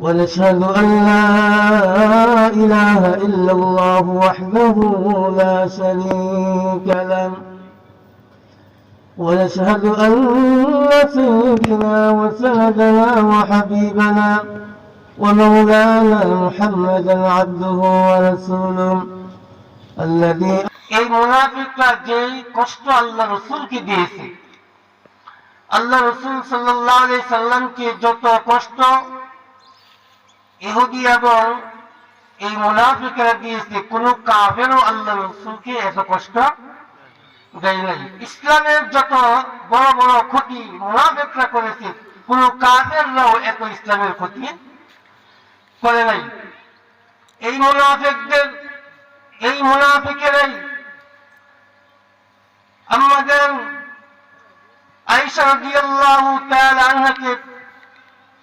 ونشهد أن لا إله إلا الله وحده لا شريك له. ونشهد أن سيدنا وسندنا وحبيبنا ومولانا محمدا عبده ورسوله الذي এই মুনাফিকরা যে কষ্ট الله رسول صلى الله عليه وسلم كي যত كشتو ইহুদি এবং এই মুনাফিকরা দিয়েছে, কোন কাফেরও আল্লাহ রসুলকে এত কষ্ট দেয় নাই। ইসলামের যত বড় বড় ক্ষতি মুনাফিকরা করেছে, কোন কাফেররাও এত ইসলামের ক্ষতি করে নাই। এই মুনাফিকদের, এই মুনাফিকেরাই আমাদের আইসা রাদিয়াল্লাহু তাআলা আনহাকে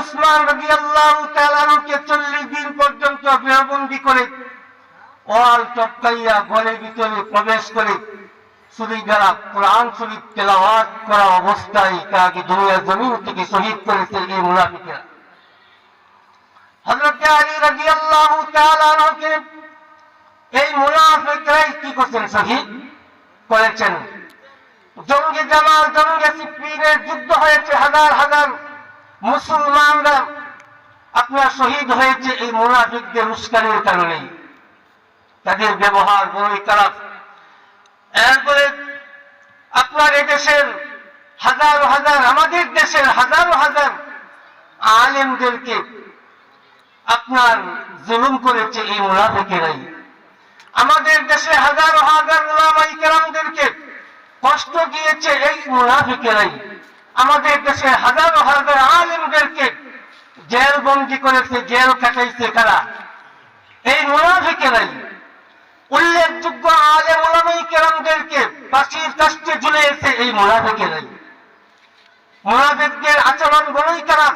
উসমান রাদিয়াল্লাহু তাআলা আনহুকে 40 দিন পর্যন্ত গৃহবন্দী করে ওয়াল টপকাইয়া ঘরের ভিতরে প্রবেশ করে শুধুই যারা কোরআন শরীফ তেলাওয়াত করা অবস্থায় তাকে শহীদ করেছে এই মুনাফিকেরা। এই মুনাফিকরাই কি করছেন শহীদ করেছেন জঙ্গি জামাল, জঙ্গে সিপ্পিনের যুদ্ধ হয়েছে হাজার হাজার মুসলমানরা। আপনার শহীদ হয়েছে এই মুনাফিকদের উস্কানির কারণেই তাদের ব্যবহার বড়ই খারাপ এরপরে আপনার এদেশের হাজার হাজার, আমাদের দেশের হাজারো হাজার আলেমদেরকে আপনার জুলুম করেছে এই মুনাফিকেরাই। আমাদের দেশে হাজারো হাজার ওলামাই কেরামদেরকে কষ্ট দিয়েছে এই মুনাফিকেরাই। আমাদের দেশে হাজারো হাজার আলেমদেরকে জেল বন্দি করেছে, জেল কাটাইছে কারা? এই মুনাফিকেরাই। উল্লেখযোগ্য আলেম ওলামাই কেরামদেরকে ফাঁসির কাষ্টে ঝুলিয়েছে এই মুনাফিকেরাই। মুনাফিকদের আচরণ বড়ই খারাপ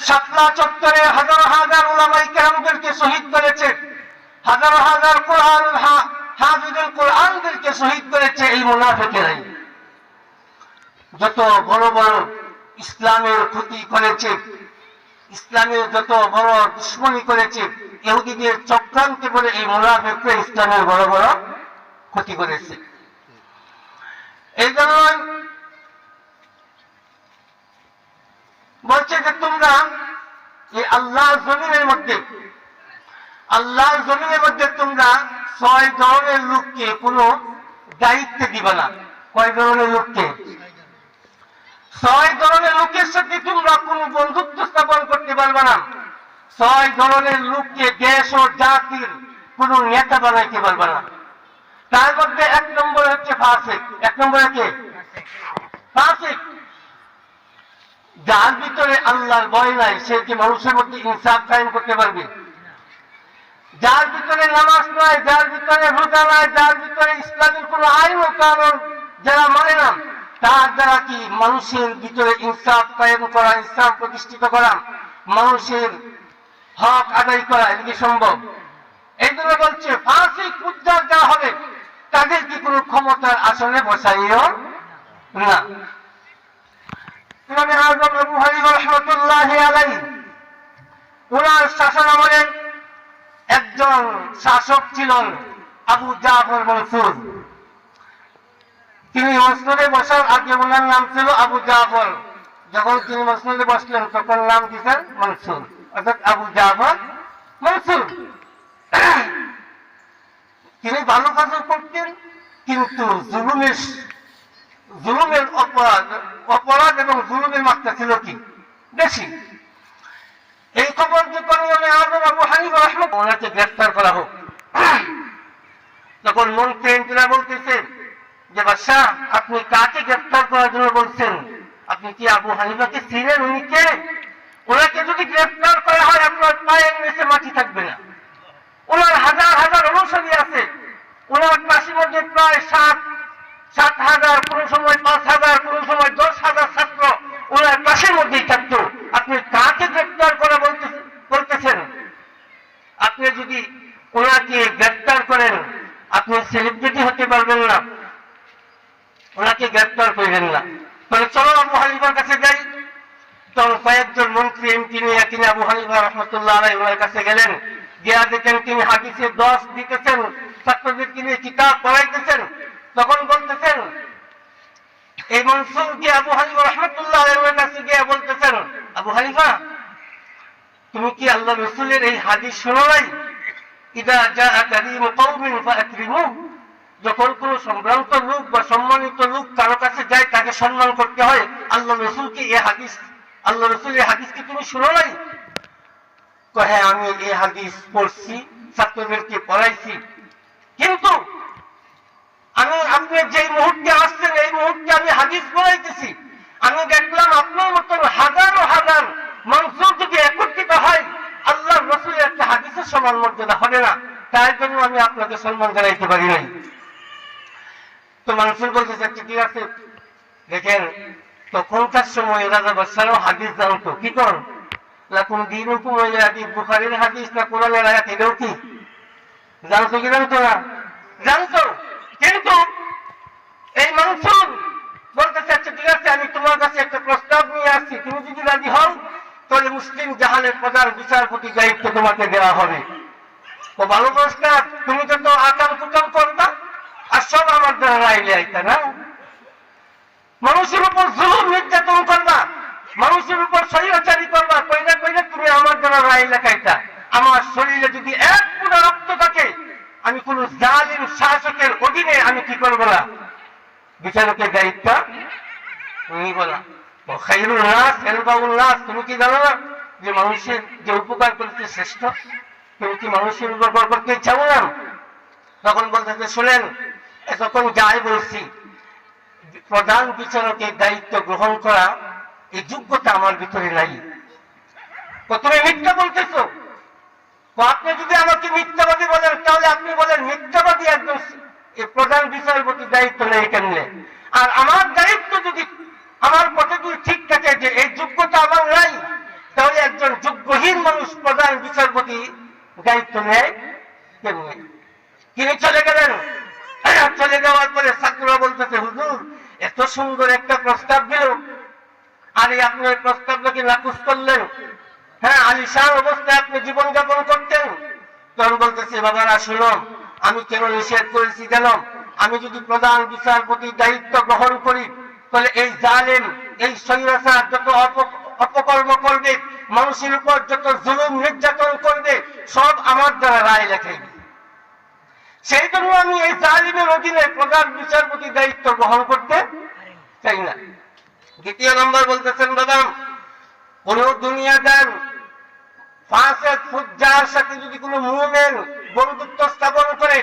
শাপলা চত্বরে হাজার হাজার ওলামাই কেরামদেরকে শহীদ করেছে। হাজার হাজার কোরআন হাফিজুল কোরআনদেরকে শহীদ করেছে এই মুনাফিকেরাই। যত বড় বড় ইসলামের ক্ষতি করেছে, ইসলামের যত বড় দুশ্মনী করেছে, ইহুদিদের চক্রান্তে বলে এই মুনাফিকরা ইসলামের বড় বড় ক্ষতি করেছে। এই জন্য বলছে যে তোমরা এই আল্লাহর জমিনের মধ্যে, আল্লাহর জমিনের মধ্যে তোমরা ছয় ধরনের লোককে কোনো দায়িত্ব দিবে না। কয় ধরনের লোককে? ছয় ধরনের লোকের সাথে তোমরা কোন বন্ধুত্ব স্থাপন করতে পারবে না। ছয় ধরনের লোককে দেশ ও জাতির কোন নেতা বানাইতে পারবে না। তার মধ্যে এক নম্বর হচ্ছে ফাসিক। এক নম্বরে কে ফাসিক যার ভিতরে আল্লাহর ভয় নাই, সে কি মানুষের মধ্যে ইনসাফ কায়েম করতে পারবে? যার ভিতরে নামাজ নাই, যার ভিতরে রোজা নাই, যার ভিতরে ইসলামের কোন আইন কারণ যারা মানে না, তার দ্বারা কি মানুষের ভিতরে ইনসাফ কায়েম করা, ইসলাম প্রতিষ্ঠিত করা, মানুষের হক আদায় করা এদিকে সম্ভব? এই জন্য বলছে ফাঁসিক উদ্ধার যা হবে, তাদের কি কোনো ক্ষমতার আসনে বসাইও না। ইমামে আজম আবু হানিফা রহমতুল্লাহ আলাই ওনার শাসন আমলে একজন শাসক ছিলেন আবু জাফর মনসুর। তিনি মসনদে বসার আগে ওনার নাম ছিল আবু জাফর। যখন তিনি মসনদে বসলেন, তখন নাম দিয়েছেন মনসুর, অর্থাৎ আবু জাফর মনসুর। তিনি ভালো কাজও করতেন, কিন্তু জুলুমের জুলুমের অপরাধ এবং জুলুমের মাত্রা ছিল কি? বেশি। এই খবর যে করণে আজম আবু রহমত ওনাকে গ্রেফতার করা হোক? তখন মন্ত্রী এমপিরা বলতেছেন যে, বাদশাহ, আপনি কাকে গ্রেফতার করার জন্য বলছেন? আপনি কি আবু হানিফাকে চিনেন উনি কে ওনাকে যদি গ্রেফতার করা হয় আপনার পায়ের নিচে মাটি থাকবে না ওনার হাজার হাজার অনুসারী আছে ওনার পাশের মধ্যে প্রায় সাত সাত হাজার কোন সময় পাঁচ হাজার কোন সময় দশ হাজার ছাত্র ওনার পাশের মধ্যেই থাকতো আপনি কাকে গ্রেফতার করা বলতে বলতেছেন আপনি যদি ওনাকে গ্রেফতার করেন আপনি সেলিব্রিটি হতে পারবেন না। ওনাকে গ্রেফতার করবেন না। তাহলে চলো আবু হানিফার কাছে যাই। তখন কয়েকজন মন্ত্রী, এমপি নিয়ে তিনি আবু হানিফা রহমতুল্লাহ আলাই ওনার কাছে গেলেন। গিয়া দেখেন তিনি হাদিসে দশ দিতেছেন ছাত্রদেরকে নিয়ে কিতাব পড়াইতেছেন। তখন বলতেছেন, এই মনসুর কি আবু হানিফা রহমতুল্লাহ আলাইহির কাছে গিয়ে বলতেছেন, আবু হানিফা, তুমি কি আল্লাহ রসুলের এই হাদিস শোনো নাই? যা যখন কোন সম্ভ্রান্ত লোক বা সম্মানিত লোক কারও কাছে যায়, তাকে সম্মান করতে হয় আল্লাহ রসুল কি এই হাদিস আল্লাহ রসুল এই হাদিস কি তুমি শুনো নাই? হ্যাঁ আমি এই হাদিস পড়ছি, ছাত্রদেরকে পড়াইছি। কিন্তু আমি, আপনি যেই মুহূর্তে আসছেন, এই মুহূর্তে আমি হাদিস পড়াইতেছি। আমি দেখলাম আপনার মতন হাজারো, হাজার মনসুর যদি একত্রিত হয় আল্লাহ রসুলের একটা হাদিসের সমান মর্যাদা হবে না। তাই জন্য আমি আপনাকে সম্মান জানাইতে পারি নাই। তো মানুষের বলতেছে আচ্ছা, ঠিক আছে? দেখেন তখনকার সময় রাজা বাদশাহও হাদিস জানতো। কি কর? লাকুম দিন হুকুম হাদিস বুখারির হাদিস না কোরআনের আয়াত এটাও কি? জানতো কি জানতো না? জানতো। কিন্তু এই মনসুর বলতেছে আচ্ছা ঠিক আছে? আমি তোমার কাছে একটা প্রস্তাব নিয়ে আসছি তুমি যদি রাজি হও মুসলিম জাহানের প্রধান বিচারপতি দায়িত্ব তোমাকে দেওয়া হবে। তো ভালো প্রস্তাব তুমি তো তো আকাম কুকাম করবা আর সব আমার দ্বারা রাইলে আইতা না? মানুষের উপর জুলুম, নির্যাতন করবা, মানুষের উপর শরীরাচারী করবা কইলে কইলে তুমি আমার দ্বারা রায় লেখাইতা। আমার শরীরে যদি এক পুরো রক্ত থাকে, আমি কোন জালিম শাসকের অধীনে আমি কি করব না? বিচারকের দায়িত্ব তুমি বলা খাইরুল নাস এলবাউল নাস, তুমি কি জানো না? যে মানুষের যে উপকার করতে শ্রেষ্ঠ, তুমি কি মানুষের উপকার করতে চাও না তখন বলতে শুনেন, এতক্ষণ যাই বলছি, প্রধান বিচারকের দায়িত্ব গ্রহণ করা, এই যোগ্যতা আমার ভিতরে নাই। তুমি মিথ্যা বলতেছো? আপনি যদি আমাকে মিথ্যাবাদী বলেন, তাহলে আপনি বলেন, মিথ্যাবাদী একজন এই প্রধান বিচারপতি দায়িত্ব নেই কেমনে? আর আমার দায়িত্ব যদি, আমার যদি ঠিক থাকে যে এই যোগ্যতা আমার নাই তাহলে একজন যোগ্যহীন মানুষ প্রধান বিচারপতি দায়িত্ব নেয় তিনি চলে গেলেন চলে যাওয়ার পরে ছাত্ররা বলতেছে, হুজুর, এত সুন্দর একটা প্রস্তাব দিল। আর এই আপনি ওই প্রস্তাবটাকে নাকুশ করলেন? হ্যাঁ আলিশান অবস্থায় আপনি জীবনযাপন করতেন? তখন বলতেছে, বাবারা, শুনো, আমি কেন নিষেধ করেছি কেন আমি যদি প্রধান বিচারপতির দায়িত্ব গ্রহণ করি, তাহলে এই জালেম, এই সৈরাচার যত অপকর্ম করবে মানুষের উপর যত জুলুম, নির্যাতন করবে, সব আমার দ্বারা রায় লেখাইবে সেই জন্য আমি এই জালিমের অধীনে প্রধান বিচারপতি দায়িত্ব গ্রহণ করতে চাই না। দ্বিতীয় নম্বর বলতেছেন দাদা কোন দুনিয়াদার ফাঁসেক ফুজ্জার সাথে যদি কোনো মুভমেন বন্ধুত্ব স্থাপন করে,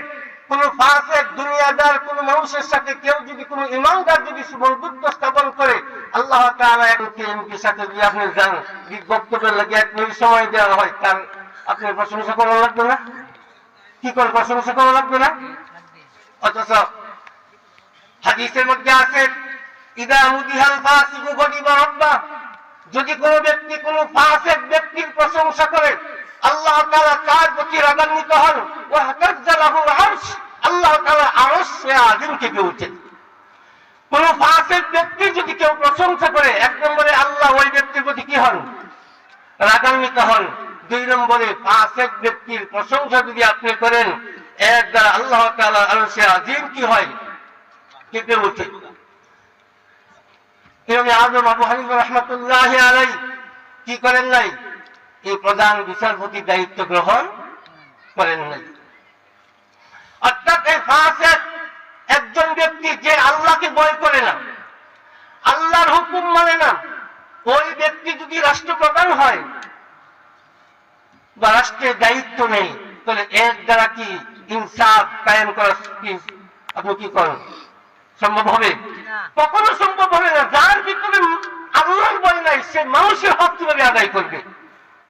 কোন ফাঁসেক দুনিয়াদার কোন মানুষের সাথে কেউ যদি কোনো ইমানদার যদি বন্ধুত্ব স্থাপন করে আল্লাহ আপনি যান বক্তব্যের লাগে, এক মিনিট সময় দেওয়া হয়, তার আপনি প্রশংসা করা লাগবে না? কি করে প্রশংসা করা লাগবে না? অথচ হাদিসের মধ্যে আছে যদি কোনো ব্যক্তি, কোনো ফাসিক ব্যক্তির প্রশংসা করে, আল্লাহ তাআলা তার প্রতি রাগান্বিত হন ওয়া হাতাজ্জালাহু আরশ। আল্লাহ তাআলা আরশে আযীম থেকে উঠে কোন ফাসিক ব্যক্তি যদি কেউ প্রশংসা করে, এক নম্বরে আল্লাহ, ওই ব্যক্তির প্রতি কি হন? রাগান্বিত হন। দুই নম্বরে এক ব্যক্তির প্রশংসা যদি আপনি করেন এক দ্বারা আল্লাহ আরও সে আজিম কি হয়? কেঁপে ইমাম আজম আবু হানিফা রহমতুল্লাহ আলাই কি করেন নাই? এই প্রধান বিচারপতির দায়িত্ব গ্রহণ করেন নাই। অর্থাৎ এই ফাসেক একজন ব্যক্তি যে আল্লাহকে ভয় করে না আল্লাহর হুকুম মানে না ওই ব্যক্তি যদি রাষ্ট্রপ্রধান হয় বা রাষ্ট্রের দায়িত্ব নেই তাহলে এর দ্বারা কি ইনসাফ কায়েম করা কি আপনি কি করেন? সম্ভব হবে? কখনো সম্ভব হবে না। যার ভিতরে আল্লাহর ভয় নাই সে মানুষের হক কীভাবে আদায় করবে?